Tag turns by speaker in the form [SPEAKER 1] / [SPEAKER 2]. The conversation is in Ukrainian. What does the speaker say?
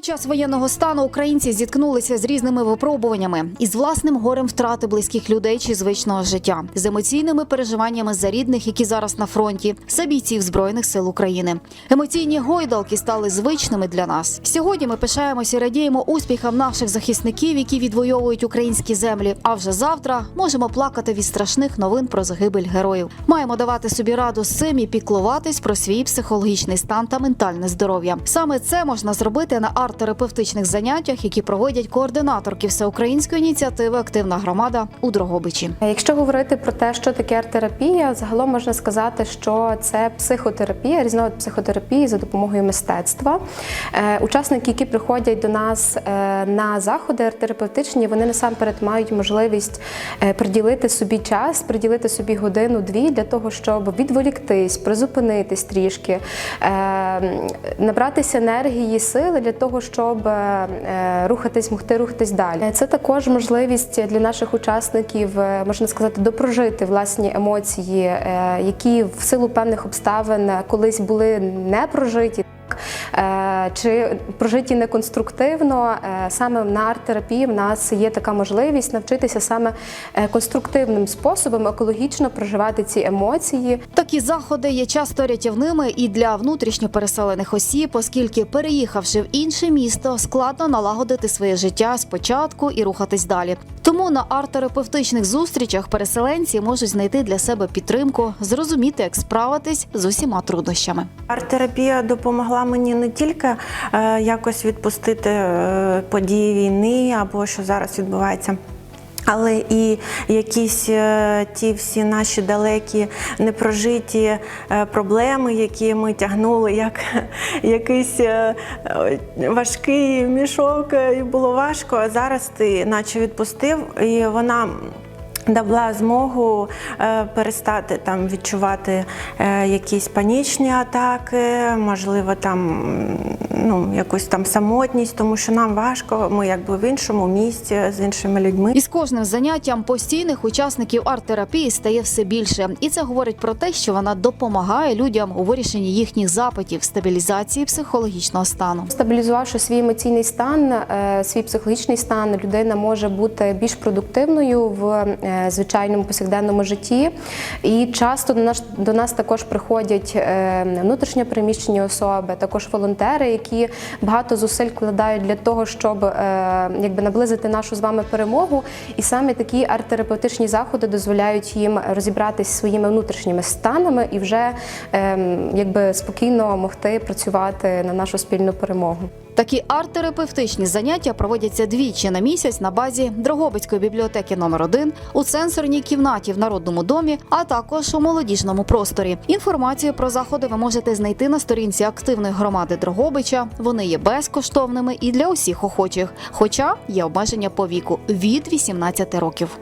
[SPEAKER 1] Під час воєнного стану українці зіткнулися з різними випробуваннями із власним горем втрати близьких людей чи звичного життя, з емоційними переживаннями за рідних, які зараз на фронті, за бійців збройних сил України. Емоційні гойдалки стали звичними для нас. Сьогодні ми пишаємося і радіємо успіхам наших захисників, які відвоюють українські землі. А вже завтра можемо плакати від страшних новин про загибель героїв. Маємо давати собі раду з цим і піклуватись про свій психологічний стан та ментальне здоров'я. Саме це можна зробити на арт-терапевтичних заняттях, які проводять координаторки всеукраїнської ініціативи Активна громада у Дрогобичі.
[SPEAKER 2] Якщо говорити про те, що таке арт-терапія, загалом можна сказати, що це психотерапія, різновид психотерапії за допомогою мистецтва. Е, Учасники, які приходять до нас е, на заходи арт-терапевтичні, вони насамперед мають можливість е, приділити собі час, приділити собі годину-дві для того, щоб відволіктись, призупинитись трішки, набратися енергії, сили для того, щоб е, рухатись, могти рухатись далі. Це також можливість для наших учасників, е, можна сказати, допрожити власні емоції, е, які в силу певних обставин колись були не прожиті. Е, Чи прожиті неконструктивно, Е, саме на арт-терапії в нас є така можливість навчитися саме е, конструктивним способом екологічно проживати ці емоції,
[SPEAKER 1] Такі заходи є часто рятівними і для внутрішньо переселених осіб, оскільки, переїхавши в інше місто, складно налагодити своє життя спочатку і рухатись далі. Тому на арт-терапевтичних зустрічах переселенці можуть знайти для себе підтримку, зрозуміти, як справитись з усіма труднощами.
[SPEAKER 3] Арт-терапія допомогла мені не тільки е, якось відпустити е, події війни або що зараз відбувається. Але і якісь е, ті всі наші далекі непрожиті проблеми, які ми тягнули, як якийсь важкий мішок, і було важко. А зараз ти наче відпустив, і вона дала змогу е, перестати там відчувати е, якісь панічні атаки, можливо, там ну, якусь там самотність, тому що нам важко, ми якби в іншому місці з іншими людьми.
[SPEAKER 1] І з кожним заняттям постійних учасників арт-терапії стає все більше, і це говорить про те, що вона допомагає людям у вирішенні їхніх запитів, стабілізації психологічного стану.
[SPEAKER 2] Стабілізувавши свій емоційний стан, е, свій психологічний стан, людина може бути більш продуктивною в звичайному повсякденному житті. І часто до нас до нас також приходять е, внутрішньо переміщені особи, також волонтери, які багато зусиль вкладають для того, щоб е, якби наблизити нашу з вами перемогу. І саме такі арт-терапевтичні заходи дозволяють їм розібратись своїми внутрішніми станами і вже ем, якби спокійно могти працювати на нашу спільну перемогу.
[SPEAKER 1] Такі арт-терапевтичні заняття проводяться двічі на місяць на базі Дрогобицької бібліотеки номер 1 у сенсорній кімнаті в Народному домі, а також у молодіжному просторі. Інформацію про заходи ви можете знайти на сторінці активної громади Дрогобича. Вони є безкоштовними і для усіх охочих, хоча є обмеження по віку від 18 років.